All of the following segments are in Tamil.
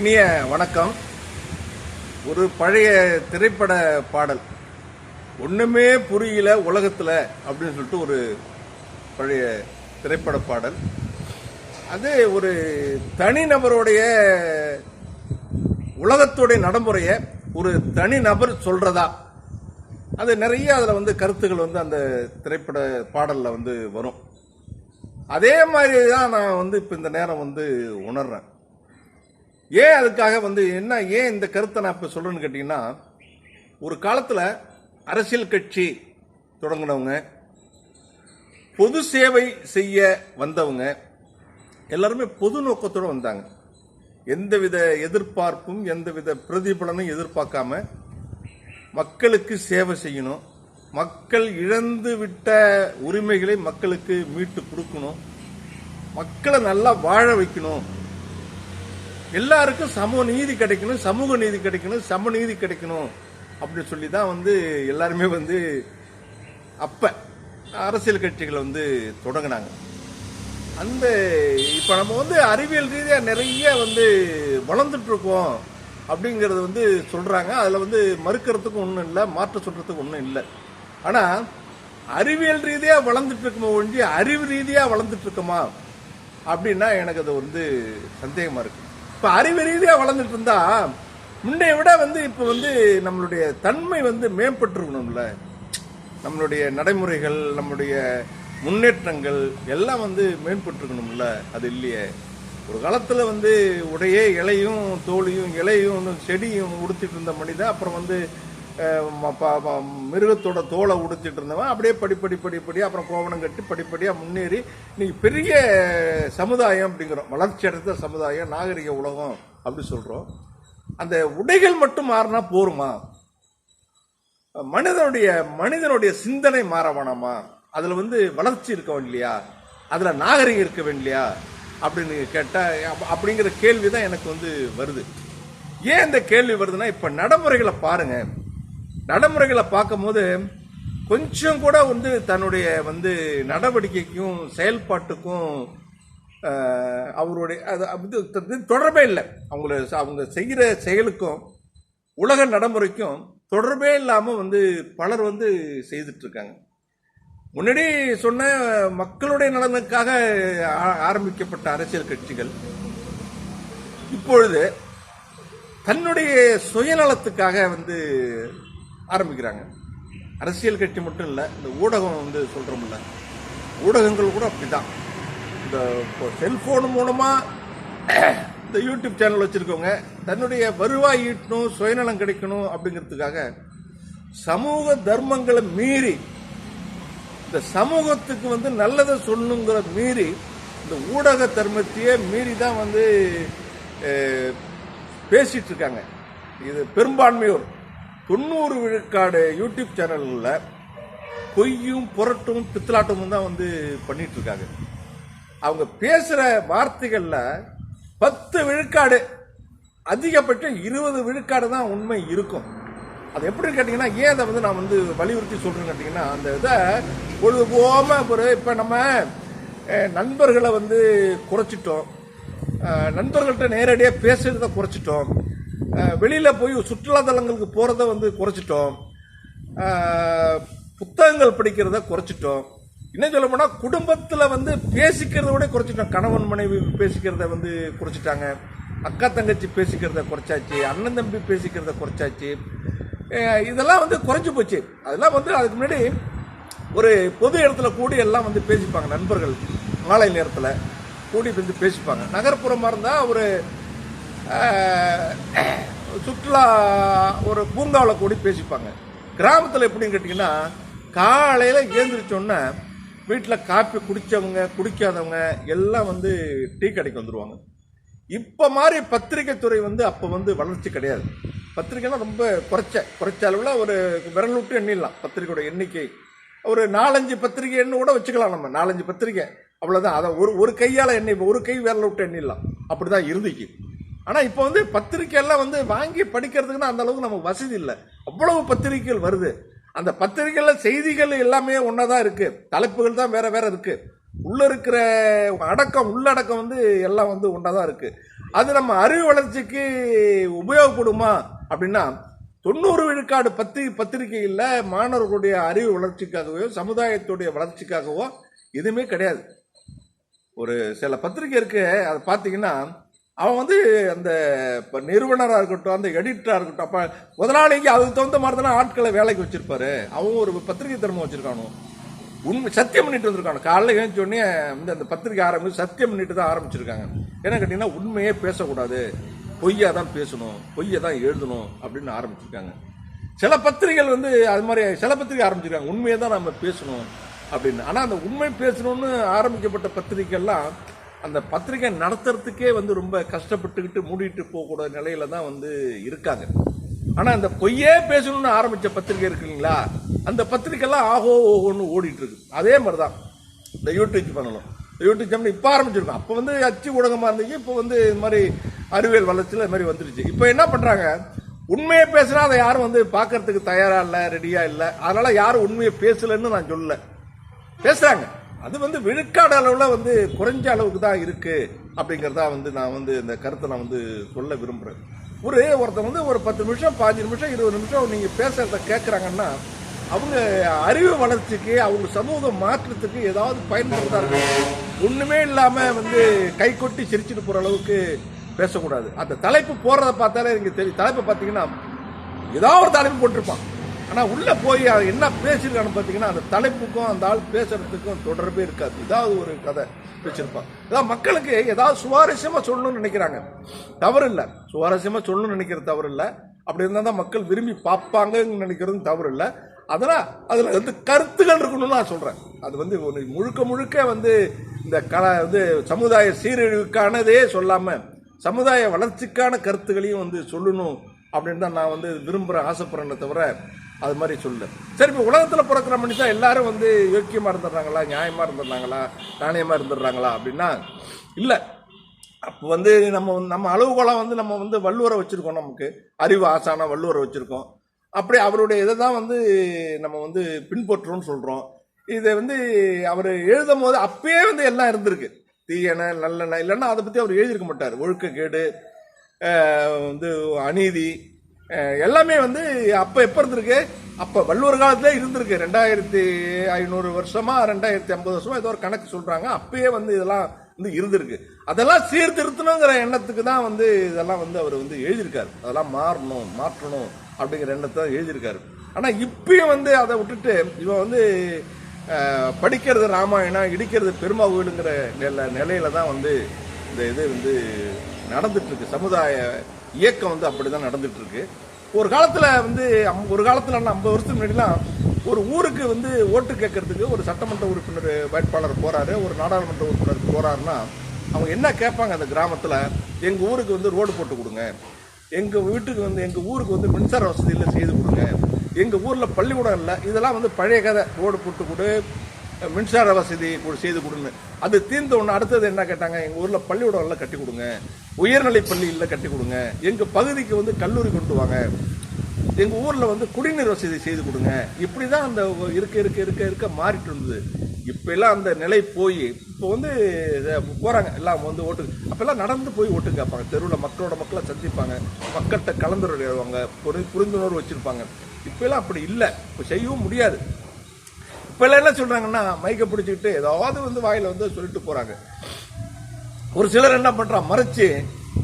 இனிய வணக்கம். ஒரு பழைய திரைப்பட பாடல். ஒன்றுமே புரியல உலகத்தில் அப்படின்னு சொல்லிட்டு ஒரு பழைய திரைப்பட பாடல். அது ஒரு தனிநபருடைய உலகத்துடைய நடைமுறையை ஒரு தனிநபர் சொல்கிறதா அது நிறைய அதில் வந்து கருத்துக்கள் வந்து அந்த திரைப்பட பாடலில் வந்து வரும். அதே மாதிரி தான் நான் வந்து இப்போ இந்த நேரம் வந்து உணர்றேன். ஏன் அதுக்காக வந்து என்ன ஏன் இந்த கருத்தை நான் இப்போ சொல்கிறேன்னு கேட்டிங்கன்னா ஒரு காலத்தில் அரசியல் கட்சி தொடங்கினவங்க பொது சேவை செய்ய வந்தவங்க எல்லாருமே பொது நோக்கத்தோடு வந்தாங்க. எந்தவித எதிர்பார்ப்பும் எந்தவித பிரதிபலனும் எதிர்பார்க்காம மக்களுக்கு சேவை செய்யணும் மக்கள் இழந்து விட்ட உரிமைகளை மக்களுக்கு மீட்டு கொடுக்கணும் மக்களை நல்லா வாழ வைக்கணும் எல்லாருக்கும் சமூக நீதி கிடைக்கணும் சமூக நீதி கிடைக்கணும் சம நீதி கிடைக்கணும் அப்படின்னு சொல்லி தான் வந்து எல்லாருமே வந்து அப்ப அரசியல் கட்சிகளை வந்து தொடங்கினாங்க. அந்த இப்போ நம்ம வந்து அறிவியல் ரீதியாக நிறைய வந்து வளர்ந்துட்டுருக்கோம் அப்படிங்கிறது வந்து சொல்கிறாங்க அதில் வந்து மறுக்கிறதுக்கு ஒன்றும் இல்லை மாற்ற சொல்கிறதுக்கு ஒன்றும் இல்லை. ஆனால் அறிவியல் ரீதியாக வளர்ந்துட்டு இருக்குமோ ஒன்றி அறிவு ரீதியாக வளர்ந்துட்டு இருக்குமா அப்படின்னா எனக்கு அது வந்து சந்தேகமாக இருக்குது இப்போ அறிவு ரீதியாக வளர்ந்துட்டு இருந்தா முன்னைய விட வந்து இப்போ வந்து நம்மளுடைய தன்மை வந்து மேம்பட்டுருக்கணும்ல. நம்மளுடைய நடைமுறைகள் நம்மளுடைய முன்னேற்றங்கள் எல்லாம் வந்து மேம்பட்டுருக்கணும்ல. அது இல்லையே. ஒரு காலத்தில் வந்து உடையே இலையும் தோலையும் இலையும் செடியும் உடுத்திட்டு இருந்த மனிதன் அப்புறம் வந்து மிருகத்தோட தோலை உடுத்திட்டு இருந்தவன் அப்படியே படிப்படி படிப்படி அப்புறம் கோவணம் கட்டி படிப்படியாக முன்னேறி இன்னைக்கு பெரிய சமுதாயம் அப்படிங்கிறோம். வளர்ச்சி அடைந்த சமுதாயம் நாகரிக உலகம் அப்படி சொல்கிறோம் அந்த உடைகள் மட்டும் மாறினா போருமா? மனிதனுடைய மனிதனுடைய சிந்தனை மாற வேணாமா? அதில் வந்து வளர்ச்சி இருக்க இல்லையா அதில் நாகரிகம் இருக்க வேண்டியா? அப்படின்னு கேட்டால் அப்படிங்கிற கேள்வி தான் எனக்கு வந்து வருது. ஏன் இந்த கேள்வி வருதுன்னா இப்போ நடைமுறைகளை பாருங்கள் நடைமுறைகளை பார்க்கும்போது கொஞ்சம் கூட வந்து தன்னுடைய வந்து நடவடிக்கைக்கும் செயல்பாட்டுக்கும் அவருடைய அது அது தொடர்பே இல்லை. அவங்கள அவங்க செய்கிற செயலுக்கும் உலக நடைமுறைக்கும் தொடர்பே இல்லாமல் வந்து பலர் வந்து செய்துட்ருக்காங்க. முன்னாடி சொன்ன மக்களுடைய நலனுக்காக ஆ- ஆரம்பிக்கப்பட்ட அரசியல் கட்சிகள் இப்பொழுது தன்னுடைய சுயநலத்துக்காக வந்து ஆரம்பிக்கிறாங்க. அரசியல் கட்சி மட்டும் இல்லை இந்த ஊடகம் வந்து சொல்கிறோம்ல ஊடகங்கள் கூட அப்படிதான். இந்த இப்போ செல்ஃபோன் மூலமாக இந்த யூடியூப் சேனல் வச்சுருக்கவங்க தன்னுடைய வருவாய் ஈட்டணும் சுயநலம் கிடைக்கணும் அப்படிங்கிறதுக்காக சமூக தர்மங்களை மீறி இந்த சமூகத்துக்கு வந்து நல்லதை சொல்லணுங்கிற மீறி இந்த ஊடக தர்மத்தையே மீறி தான் வந்து பேசிகிட்ருக்காங்க இருக்காங்க. இது பெரும்பான்மையோர். தொண்ணூறு விழுக்காடு யூடியூப் சேனல்களில் பொய்யும் புரட்டும் பித்தலாட்டமும் தான் வந்து பண்ணிட்டு இருக்காங்க அவங்க பேசுகிற வார்த்தைகளில் பத்து விழுக்காடு அதிகபட்சம் இருபது விழுக்காடு தான் உண்மை இருக்கும். அது எப்படின்னு கேட்டிங்கன்னா ஏன் அதை வந்து நான் வந்து வலியுறுத்தி சொல்கிறேன்னு கேட்டிங்கன்னா அந்த இதை பொழுதுபோம ஒரு இப்போ நம்ம நண்பர்களை வந்து குறைச்சிட்டோம். நண்பர்கள்கிட்ட நண்பர்கள்ட்ட நேரடியாக பேசுகிறத குறைச்சிட்டோம். வெளியில் போய் சுற்றுலாத்தலங்களுக்கு போகிறத வந்து குறைச்சிட்டோம். புத்தகங்கள் படிக்கிறத குறைச்சிட்டோம். இன்னும் சொல்ல போனால் குடும்பத்தில் வந்து பேசிக்கிறத விட குறைச்சிட்டோம். கணவன் மனைவி பேசிக்கிறத வந்து குறைச்சிட்டாங்க. அக்கா தங்கச்சி பேசிக்கிறத குறைச்சாச்சு. அண்ணன் தம்பி பேசிக்கிறத குறைச்சாச்சு. இதெல்லாம் வந்து குறைஞ்சி போச்சு. அதெல்லாம் வந்து அதுக்கு முன்னாடி ஒரு பொது இடத்துல கூடி எல்லாம் வந்து பேசிப்பாங்க நண்பர்கள். மாலை நேரத்தில் கூடி வந்து பேசிப்பாங்க. நகர்ப்புறமாக இருந்தால் ஒரு சுற்றுலா ஒரு பூங்காவில் கூடி பேசிப்பாங்க. கிராமத்தில் எப்படின்னு கேட்டிங்கன்னா காலையில் ஏந்திரிச்சோன்னே வீட்டில் காப்பி குடித்தவங்க குடிக்காதவங்க எல்லாம் வந்து டீ கடைக்கு வந்துடுவாங்க இப்போ மாதிரி பத்திரிகை துறை வந்து அப்போ வந்து வளர்ச்சி கிடையாது. பத்திரிக்கைலாம் ரொம்ப குறைச்ச குறைச்ச அளவில் ஒரு விரல் விட்டு எண்ணிடலாம். பத்திரிக்கையோட எண்ணிக்கை. ஒரு நாலஞ்சு பத்திரிகை எண்ணு கூட வச்சுக்கலாம் நம்ம. நாலஞ்சு பத்திரிக்கை. அவ்வளோதான் அதை ஒரு ஒரு கையால் எண்ணி ஒரு கை விரல் விட்டு எண்ணிடலாம். அப்படி தான் இருந்துச்சு ஆனால் இப்போ வந்து பத்திரிக்கை எல்லாம் வந்து வாங்கி படிக்கிறதுக்குன்னு அந்த அளவுக்கு நமக்கு வசதி இல்லை. அவ்வளவு பத்திரிக்கைகள் வருது. அந்த பத்திரிகையில் செய்திகள் எல்லாமே ஒன்றா தான் இருக்குது தலைப்புகள் தான் வேறு வேறு இருக்குது உள்ளே இருக்கிற அடக்கம் உள்ளடக்கம் வந்து எல்லாம் வந்து ஒன்றா தான் இருக்குது அது நம்ம அறிவு வளர்ச்சிக்கு உபயோகப்படுமா அப்படின்னா தொண்ணூறு விழுக்காடு பத்தி பத்திரிகையில் மாணவர்களுடைய அறிவு வளர்ச்சிக்காகவோ சமுதாயத்துடைய வளர்ச்சிக்காகவோ எதுவுமே கிடையாது. ஒரு சில பத்திரிக்கை இருக்குது அதை பார்த்தீங்கன்னா அவன் வந்து அந்த இப்போ நிறுவனராக இருக்கட்டும் அந்த எடிட்டராக இருக்கட்டும் அப்போ முதலாளிக்கு அதுக்கு தகுந்த மாதிரி தானே ஆட்களை வேலைக்கு வச்சிருப்பாரு. அவன் ஒரு பத்திரிகை திறமை வச்சிருக்கானோ? உண்மை சத்தியம் பண்ணிட்டு வந்திருக்கானோ? காலைல எழுந்த வந்து அந்த பத்திரிக்கை ஆரம்பிச்சு சத்தியம் பண்ணிட்டு தான் ஆரம்பிச்சிருக்காங்க. ஏன்னா கேட்டிங்கன்னா உண்மையே பேசக்கூடாது. பொய்யா தான் பேசணும் பொய்யை தான் எழுதணும் அப்படின்னு ஆரம்பிச்சிருக்காங்க. சில பத்திரிகைகள் வந்து அது மாதிரி சில பத்திரிகை ஆரம்பிச்சிருக்காங்க. உண்மையை தான் நம்ம பேசணும் அப்படின்னு. ஆனால் அந்த உண்மை பேசணும்னு ஆரம்பிக்கப்பட்ட பத்திரிகைகள்லாம் அந்த பத்திரிகை நடத்துறதுக்கே வந்து ரொம்ப கஷ்டப்பட்டுக்கிட்டு மூடிட்டு போகக்கூட நிலையில தான் வந்து இருக்காங்க. ஆனால் அந்த பொய்யே பேசணும்னு ஆரம்பித்த பத்திரிகை இருக்கு இல்லைங்களா? அந்த பத்திரிகைலாம் ஆஹோ ஓஹோன்னு ஓடிட்டு இருக்கு அதே மாதிரி தான் இந்த யூடியூப் பண்ணணும் யூடியூப் சேனல் இப்போ ஆரம்பிச்சிருக்கோம். அப்போ வந்து அச்சு ஊடகமாக இருந்துச்சு இப்போ வந்து இது மாதிரி அறிவியல் வளர்ச்சியில் இது மாதிரி வந்துருச்சு. இப்போ என்ன பண்ணுறாங்க உண்மையை பேசுனா அதை யாரும் வந்து பார்க்கறதுக்கு தயாராக இல்லை ரெடியாக இல்லை. அதனால் யாரும் உண்மையை பேசலன்னு நான் சொல்லலை. பேசுகிறாங்க அது வந்து விழுக்காடு அளவில் வந்து குறைஞ்ச அளவுக்கு தான் இருக்குது அப்படிங்கிறதா வந்து நான் வந்து இந்த கருத்தை நான் வந்து சொல்ல விரும்புகிறேன் ஒரு ஒருத்தன் வந்து ஒரு பத்து நிமிஷம் பாஞ்சு நிமிஷம் இருபது நிமிஷம் நீங்கள் பேசுறத கேட்குறாங்கன்னா அவங்க அறிவு வளர்ச்சிக்கு அவங்க சமூக மாற்றத்துக்கு ஏதாவது பயன்படுத்தா இருக்கும் ஒன்றுமே இல்லாமல் வந்து கை கொட்டி சிரிச்சிட்டு போகிற அளவுக்கு பேசக்கூடாது. அந்த தலைப்பு போகிறத பார்த்தாலே எனக்கு தெரியும். தலைப்பை பார்த்தீங்கன்னா ஏதாவது ஒரு தலைப்பு போட்டிருப்பான். ஆனால் உள்ளே போய் அது என்ன பேசியிருக்கான்னு பார்த்தீங்கன்னா அந்த தலைப்புக்கும் அந்த ஆள் பேசுறதுக்கும் தொடர்பே இருக்காது. ஏதாவது ஒரு கதை வச்சிருப்பான் ஏதாவது மக்களுக்கு ஏதாவது சுவாரஸ்யமாக சொல்லணும்னு நினைக்கிறாங்க. தவறு இல்லை சுவாரஸ்யமாக சொல்லணும்னு நினைக்கிறது தவறு இல்லை அப்படி இருந்தால் தான் மக்கள் விரும்பி பார்ப்பாங்கன்னு நினைக்கிறதும் தவறு இல்லை அதெல்லாம் அதில் வந்து கருத்துகள் இருக்கணும்னு நான் சொல்கிறேன் அது வந்து ஒரு முழுக்க முழுக்க வந்து இந்த கல வந்து சமுதாய சீரழிவுக்கானதே சொல்லாமல் சமுதாய வளர்ச்சிக்கான கருத்துக்களையும் வந்து சொல்லணும் அப்படின்னு தான் நான் வந்து விரும்புகிறேன் ஆசைப்படுறேன்னு தவிர அது மாதிரி சொல்லு. சரி இப்போ உலகத்தில் பிறக்கிற மனுஷன் எல்லாரும் வந்து யோக்கியமாக இருந்துடுறாங்களா நியாயமாக இருந்துடுறாங்களா நாணயமாக இருந்துடுறாங்களா அப்படின்னா இல்லை. அப்போ வந்து நம்ம வந்து- நம்ம அளவுகோலம் வந்து நம்ம வந்து வள்ளுவரை வச்சுருக்கோம் நமக்கு. அறிவு ஆசான வள்ளுவரை வச்சுருக்கோம். அப்படி அவருடைய இதை தான் வந்து நம்ம வந்து பின்பற்றுறோம்னு சொல்கிறோம் இதை வந்து அவர் எழுதும் போது அப்பயே வந்து எல்லாம் இருந்திருக்கு. தீயன நல்லெண்ண இல்லைன்னா அதை பற்றி அவர் எழுதியிருக்க மாட்டார். ஒழுக்கக்கேடு கேடு வந்து அநீதி எல்லாமே வந்து அப்போ எப்போ இருந்திருக்கு? அப்போ வள்ளுவர் காலத்திலே இருந்திருக்கு. ரெண்டாயிரத்தி ஐநூறு வருஷமா ரெண்டாயிரத்தி ஐம்பது வருஷமா ஏதோ ஒரு கணக்கு சொல்கிறாங்க அப்பயே வந்து இதெல்லாம் வந்து இருந்திருக்கு. அதெல்லாம் சீர்திருத்தணுங்கிற எண்ணத்துக்கு தான் வந்து இதெல்லாம் வந்து அவர் வந்து எழுதியிருக்காரு. அதெல்லாம் மாறணும் மாற்றணும் அப்படிங்கிற எண்ணத்தை தான் எழுதியிருக்காரு. ஆனால் இப்பயும் வந்து அதை விட்டுட்டு இவன் வந்து படிக்கிறது ராமாயணம் இடிக்கிறது பெருமாவுங்கிற நில நிலையில தான் வந்து இந்த இது வந்து நடந்துட்டு இருக்கு. சமுதாய இயக்கம் வந்து அப்படிதான் நடந்துட்டு இருக்கு ஒரு காலத்தில் வந்து அம்- ஒரு காலத்தில் ஐம்பது வருஷத்துக்கு முன்னாடிலாம் ஒரு ஊருக்கு வந்து ஓட்டு கேட்கறதுக்கு ஒரு சட்டமன்ற உறுப்பினர் வேட்பாளர் போறாரு ஒரு நாடாளுமன்ற உறுப்பினர் போறாருன்னா அவங்க என்ன கேட்பாங்க அந்த கிராமத்தில்? எங்க ஊருக்கு வந்து ரோடு போட்டு கொடுங்க. எங்க வீட்டுக்கு வந்து எங்க ஊருக்கு வந்து மின்சார வசதி இல்லை செய்து கொடுங்க. எங்க ஊரில் பள்ளிக்கூடம் இல்லை. இதெல்லாம் வந்து பழைய கதை. ரோடு போட்டு கொடு மின்சார வசதி செய்து கொடுங்க அது தீர்ந்த ஒன்று அடுத்தது என்ன கேட்டாங்க? எங்கள் ஊரில் பள்ளிக்கூடம் எல்லாம் கட்டி கொடுங்க. உயர்நிலை பள்ளி இல்லை கட்டி கொடுங்க. எங்கள் பகுதிக்கு வந்து கல்லூரி கொண்டு வாங்க. எங்கள் ஊரில் வந்து குடிநீர் வசதி செய்து கொடுங்க. இப்படி தான் அந்த இருக்க இருக்க இருக்க இருக்க மாறிட்டு இருந்தது. இப்போல்லாம் அந்த நிலை போய் இப்போ வந்து போகிறாங்க எல்லாம் வந்து ஓட்டு அப்போல்லாம் நடந்து போய் ஓட்டு கேட்பாங்க. தெருவில் மக்களோட மக்களை சந்திப்பாங்க. மக்கள்கிட்ட கலந்துரையாடுவாங்க. புரி- புரிந்துணர்வு வச்சுருப்பாங்க. இப்போல்லாம் அப்படி இல்லை. இப்போ செய்யவும் முடியாது. இப்போல்லாம் என்ன சொல்கிறாங்கன்னா மைக்கை பிடிச்சிக்கிட்டு ஏதாவது வந்து வாயில் வந்து சொல்லிட்டு போகிறாங்க ஒரு சிலர் என்ன பண்றான் மறைச்சு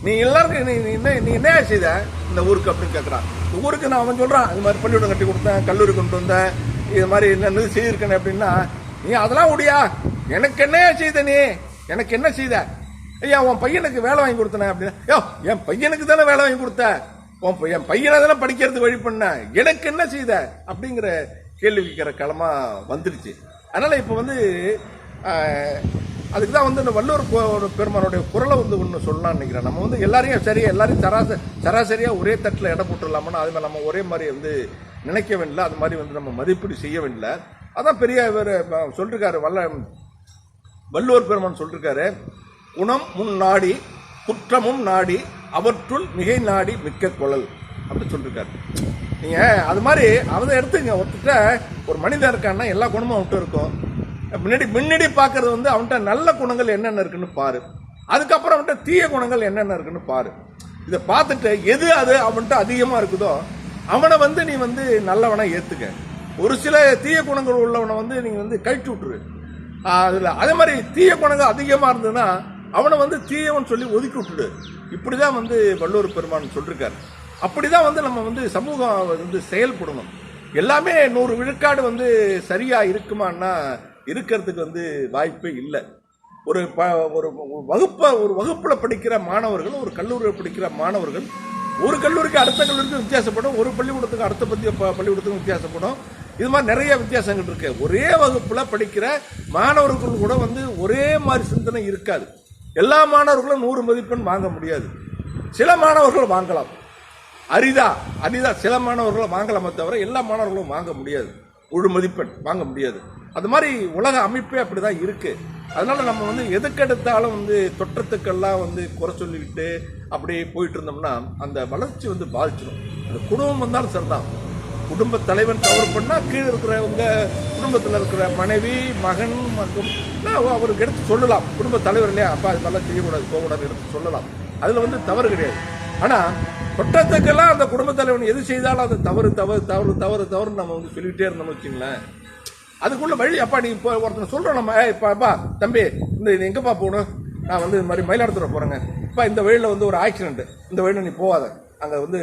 நீ எல்லாருக்கும் நீ என்ன நீ என்ன செய்த? இந்த ஊருக்கு அப்படின்னு கேட்கறான் இந்த ஊருக்கு நான் அவன் சொல்றான் இது மாதிரி பள்ளிக்கூடம் கட்டி கொடுத்தேன் கல்லூரி கொண்டு வந்தேன் இது மாதிரி என்ன செய்திருக்கேன் அப்படின்னா நீ அதெல்லாம் முடியா எனக்கு என்ன செய்த நீ? எனக்கு என்ன செய்த? ஐயா உன் பையனுக்கு வேலை வாங்கி கொடுத்தன அப்படின்னா. யோ என் பையனுக்கு தானே வேலை வாங்கி கொடுத்த? உன் என் பையனை தானே படிக்கிறது வழி பண்ண? எனக்கு என்ன செய்த? அப்படிங்கிற கேள்வி கேட்கிற களமா வந்துருச்சு அதனால இப்ப வந்து அதுக்கு தான் வந்து இந்த வள்ளுவர் ஒரு பெருமானுடைய குரலை வந்து ஒன்று சொல்லலாம்னு நினைக்கிறேன். நம்ம வந்து எல்லாரையும் சரியாக எல்லாரையும் சராசரி சராசரியாக ஒரே தட்டில் இடம் போட்டுடலாமோன்னு அதுமாதிரி நம்ம ஒரே மாதிரி வந்து நினைக்க வேண்டியல அது மாதிரி வந்து நம்ம மதிப்பீடு செய்ய வேண்டிய அதான் பெரிய இவர் சொல்லிருக்காரு. வல்ல வள்ளுவர் பெருமான் சொல்லிருக்காரு குணம் முன் நாடி குற்றமும் நாடி அவற்றுள் மிகை நாடி மிக்க குழல். அப்படின்னு சொல்லிருக்காரு. நீங்கள் அது மாதிரி அதை எடுத்துங்க ஒருத்தட்ட ஒரு மனிதன் இருக்கான்னா எல்லா குணமும் அவன்கிட்ட இருக்கும். முன்னாடி முன்னாடி பார்க்கறது வந்து அவன்கிட்ட நல்ல குணங்கள் என்னென்ன இருக்குன்னு பாரு. அதுக்கப்புறம் அவன்கிட்ட தீய குணங்கள் என்னென்ன இருக்குன்னு பாரு. இதை பார்த்துட்டு எது அது அவன்கிட்ட அதிகமாக இருக்குதோ அவனை வந்து நீ வந்து நல்லவனாக ஏற்றுக்க ஒரு சில தீய குணங்கள் உள்ளவனை வந்து நீங்கள் வந்து கழிச்சு விட்டுரு. அதில் அதே மாதிரி தீய குணங்கள் அதிகமாக இருந்ததுன்னா அவனை வந்து தீயவன் சொல்லி ஒதுக்கி விட்டுடு. இப்படி தான் வந்து வள்ளுவர் பெருமான் சொல்லியிருக்காரு அப்படி தான் வந்து நம்ம வந்து சமூகம் வந்து செயல்படணும். எல்லாமே நூறு விழுக்காடு வந்து சரியாக இருக்குமான்னா இருக்கிறதுக்கு வந்து வாய்ப்பே இல்லை. ஒரு ப ஒரு வகுப்பை ஒரு வகுப்பில் படிக்கிற மாணவர்கள் ஒரு கல்லூரியில் படிக்கிற மாணவர்கள் ஒரு கல்லூரிக்கு அடுத்த கல்லூரிக்கு வித்தியாசப்படும் ஒரு பள்ளிக்கூடத்துக்கு அடுத்த பத்தி ப- பள்ளிக்கூடத்துக்கும் வித்தியாசப்படும். இது மாதிரி நிறைய வித்தியாசங்கள் இருக்கு. ஒரே வகுப்பில் படிக்கிற மாணவர்கள் கூட வந்து ஒரே மாதிரி சிந்தனை இருக்காது. எல்லா மாணவர்களும் நூறு மதிப்பெண் வாங்க முடியாது. சில மாணவர்கள் வாங்கலாம். அரிதா அரிதா சில மாணவர்களை வாங்கலாமே தவிர எல்லா மாணவர்களும் வாங்க முடியாது. முழு மதிப்பெண் வாங்க முடியாது. அது மாதிரி உலக அமைப்பே அப்படிதான் இருக்கு. அதனால நம்ம வந்து எதுக்கெடுத்தாலும் வந்து தொற்றத்துக்கெல்லாம் வந்து குறை சொல்லிக்கிட்டு அப்படியே போயிட்டு இருந்தோம்னா அந்த வளர்ச்சி வந்து பாதிச்சிடும் அந்த குடும்பம் வந்தாலும் சரிதான். குடும்ப தலைவன் தவறு பண்ணால் கீழே இருக்கிறவங்க குடும்பத்தில் இருக்கிற மனைவி மகன் மற்றும் அவருக்கு எடுத்து சொல்லலாம். குடும்ப தலைவர் இல்லையா? அப்பா அது மாதிரிலாம் செய்யக்கூடாது போகக்கூடாது எடுத்து சொல்லலாம். அதில் வந்து தவறு கிடையாது. ஆனால் தொட்டத்துக்கெல்லாம் அந்த குடும்ப தலைவன் எது செய்தாலும் அது தவறு தவறு தவறு தவறு தவறு நம்ம வந்து சொல்லிகிட்டே இருந்தோம்னு வச்சுங்களேன். அதுக்குள்ள வழி அப்பா நீ இப்போ ஒருத்தன் சொல்கிறோம் நம்ம ஏய், அப்பா தம்பி இந்த இது எங்கப்பா போகணும்? நான் வந்து இது மாதிரி மயிலாடுதுறை போகிறேங்க இப்போ இந்த வழியில் வந்து ஒரு ஆக்சிடென்ட் இந்த வழியில் நீ போகாத. அங்கே வந்து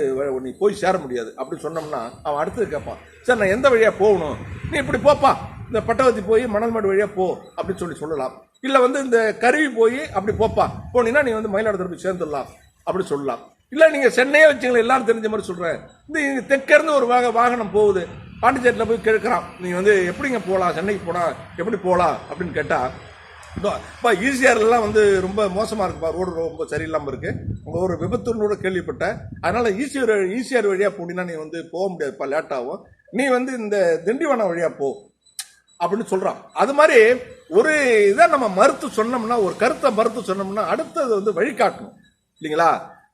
நீ போய் சேர முடியாது. அப்படி சொன்னோம்னா அவன் அடுத்தது கேட்பான் சார் நான் எந்த வழியாக போகணும்? நீ இப்படி போப்பா. இந்த பட்டவத்தி போய் மணல்மேடு வழியாக போ. அப்படின்னு சொல்லி சொல்லலாம். இல்லை வந்து இந்த கருவி போய் அப்படி போப்பா. போனீங்கன்னா நீ வந்து மயிலாடுதுறை போய் சேர்ந்துடலாம். அப்படி சொல்லலாம். இல்லை நீங்கள் சென்னையே வச்சுங்களேன் எல்லாரும் தெரிஞ்ச மாதிரி சொல்கிறேன் இந்த தெற்கேருந்து ஒரு வாக வாகனம் போகுது. பாண்டிச்சேரியில் போய் கேட்குறான். நீ வந்து எப்படிங்க போகலாம் சென்னைக்கு போனால் எப்படி போகலாம் அப்படின்னு கேட்டால் இப்போ ஈசிஆர்லாம் வந்து ரொம்ப மோசமாக இருக்குப்பா ரோடு ரொம்ப சரியில்லாமல் இருக்குது உங்கள் ஒரு விபத்துன்னு கூட கேள்விப்பட்டேன் அதனால் ஈசிஆர் ஈசிஆர் வழியாக போனீங்கன்னா நீ வந்து போக முடியாதுப்பா லேட்டாகும் நீ வந்து இந்த திண்டிவனம் வழியாக போ அப்படின்னு சொல்கிறான் அது மாதிரி ஒரு இதை நம்ம மறுத்து சொன்னோம்னா ஒரு கருத்தை மறுத்து சொன்னோம்னா அடுத்தது வந்து வழிகாட்டணும். இல்லைங்களா?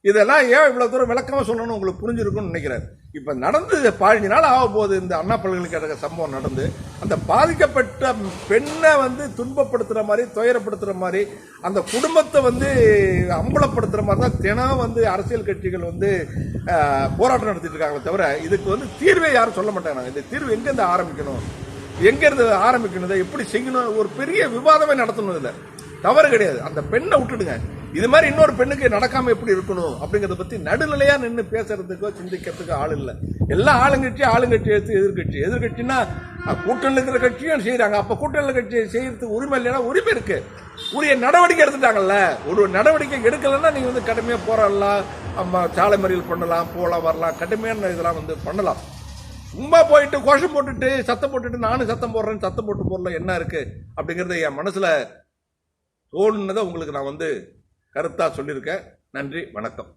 இதெல்லாம் ஏன் இவ்வளோ தூரம் விளக்கமாக சொல்லணும்னு உங்களுக்கு புரிஞ்சிருக்கும்னு நினைக்கிறேன் இப்போ நடந்து பதினஞ்சு நாள் ஆக போகுது இந்த அண்ணா பல்கலைக்கழக சம்பவம் நடந்து அந்த பாதிக்கப்பட்ட பெண்ணை வந்து துன்பப்படுத்துகிற மாதிரி துயரப்படுத்துகிற மாதிரி அந்த குடும்பத்தை வந்து அம்பலப்படுத்துகிற மாதிரி தான் தினம் வந்து அரசியல் கட்சிகள் வந்து போராட்டம் நடத்திட்டு இருக்காங்களே தவிர இதுக்கு வந்து தீர்வே யாரும் சொல்ல மாட்டாங்க. இந்த தீர்வு எங்கேருந்து ஆரம்பிக்கணும்? எங்கேருந்து ஆரம்பிக்கணும் இதை எப்படி செய்யணும்? ஒரு பெரிய விவாதமே நடத்தணும் இதில் தவறு கிடையாது. அந்த பெண்ணை விட்டுடுங்க. இது மாதிரி இன்னொரு பெண்ணுக்கு நடக்காம எப்படி இருக்கணும் அப்படிங்கறத பத்தி நடுநிலையா நின்று பேசுறதுக்கோ சிந்திக்கிறதுக்கோ ஆள் இல்லை. எல்லா ஆளுங்கட்சி ஆளுங்கட்சி எடுத்து எதிர்கட்சி. எதிர்கட்சினா கூட்டணி இருக்கிற கட்சியும் செய்யறாங்க அப்ப கூட்டணி கட்சி செய்யறதுக்கு உரிமை இல்லைன்னா உரிமை இருக்கு. உரிய நடவடிக்கை எடுத்துட்டாங்கல்ல. ஒரு நடவடிக்கை எடுக்கலைன்னா நீங்க வந்து கடுமையா போராடலாம். அம்மா சாலை மறியல் பண்ணலாம் போகலாம் வரலாம். கடுமையான இதெல்லாம் வந்து பண்ணலாம். சும்மா போயிட்டு கோஷம் போட்டுட்டு சத்தம் போட்டுட்டு நானும் சத்தம் போடுறேன் சத்தம் போட்டு போடல என்ன இருக்கு அப்படிங்கறத என் மனசுல தோணுனதை உங்களுக்கு நான் வந்து கருத்தா சொல்லியிருக்கேன். நன்றி வணக்கம்.